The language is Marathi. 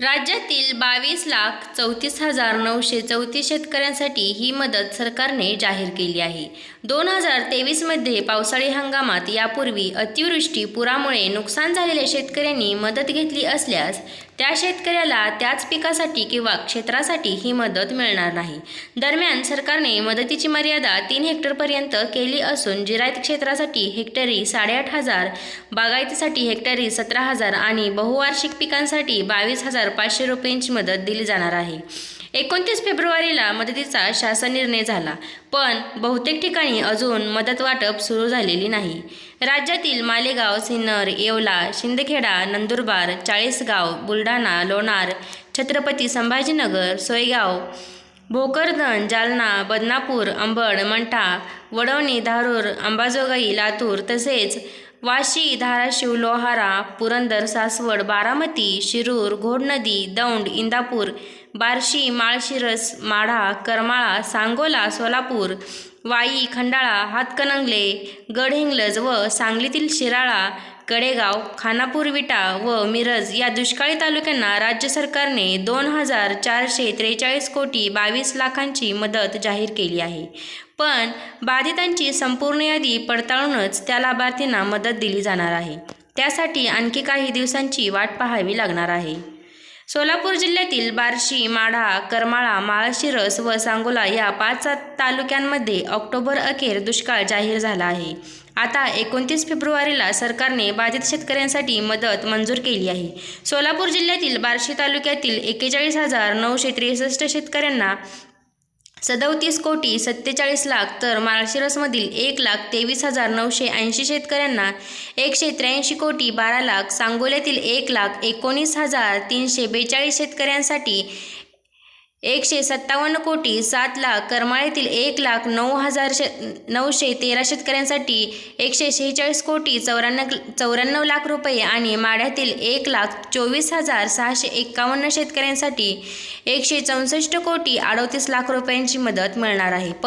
राज्यातील बावीस लाख चौतीस हजार नऊशे चौतीस शेतकऱ्यांसाठी ही मदत सरकारने जाहीर केली आहे. दोन हजार तेवीसमध्ये पावसाळी हंगामात यापूर्वी अतिवृष्टी पुरामुळे नुकसान झालेल्या शेतकऱ्यांनी मदत घेतली असल्यास त्या शेतकऱ्याला त्याच पिकासाठी किंवा क्षेत्रासाठी ही मदत मिळणार नाही. दरम्यान सरकारने मदतीची मर्यादा तीन हेक्टरपर्यंत केली असून जिरायत क्षेत्रासाठी हेक्टरी साडेआठ हजार बागायतीसाठी हेक्टरी सतरा हजार आणि बहुवार्षिक पिकांसाठी बावीस हजार पाचशे रुपयांची मदत दिली जाणार आहे. एकोणतीस फेब्रुवारीला मदतीचा शासन निर्णय झाला पण बहुतेक ठिकाणी अजून मदत वाटप सुरू झालेली नाही. राज्यातील मालेगाव सिन्नर येवला शिंदखेडा नंदुरबार चाळीसगाव बुलढाणा लोणार छत्रपती संभाजीनगर सोयगाव भोकरदन जालना बदनापूर अंबड मंठा वडवणी धारूर अंबाजोगाई लातूर तसेच वाशी धाराशिव लोहारा पुरंदर सासवड बारामती शिरूर घोडनदी दौंड इंदापूर बार्शी माळशिरस माढा करमाळा सांगोला सोलापूर वाई खंडाळा हातकणंगले गडहिंग्लज व सांगलीतील शिराळा कडेगाव खानापूर विटा व मिरज या दुष्काळी तालुक्यांना राज्य सरकारने दोन हजार चारशे त्रेचाळीस कोटी बावीस लाखांची मदत जाहीर केली आहे. पण बाधितांची संपूर्ण यादी पडताळूनच त्या लाभार्थींना मदत दिली जाणार आहे. त्यासाठी आणखी काही दिवसांची वाट पाहावी लागणार आहे. सोलापूर जिल्ह्यातील बार्शी माढा करमाळा माळशिरस व सांगोला या पाच तालुक्यांमध्ये ऑक्टोबर अखेर दुष्काळ जाहीर झाला आहे. आता एकोणतीस फेब्रुवारीला सरकारने बाधित शेतकऱ्यांसाठी मदत मंजूर केली आहे. सोलापूर जिल्ह्यातील बार्शी तालुक्यातील एक्केचाळीस हजार नऊशे त्रेसष्ट शेतकऱ्यांना सदोतीस कोटी सत्तेचाळीस लाख तर माळशिरसमधील एक लाख तेवीस हजार नऊशे ऐंशी शेतकऱ्यांना एकशे त्र्याऐंशी कोटी बारा लाख सांगोल्यातील एक लाख एकोणीस हजार तीनशे बेचाळीस शेतकऱ्यांसाठी एकशे सत्तावन्न कोटी सात लाख करमाळ्यातील एक लाख नऊ हजार शे नऊशे तेरा शेतकऱ्यांसाठी एकशे शेहेचाळीस कोटी चौऱ्याण्णव चौऱ्याण्णव लाख रुपये आणि माढ्यातील एक लाख चोवीस हजार सहाशे एक्कावन्न शेतकऱ्यांसाठी एकशे चौसष्ट कोटी अडोतीस लाख रुपयांची मदत मिळणार आहे. पण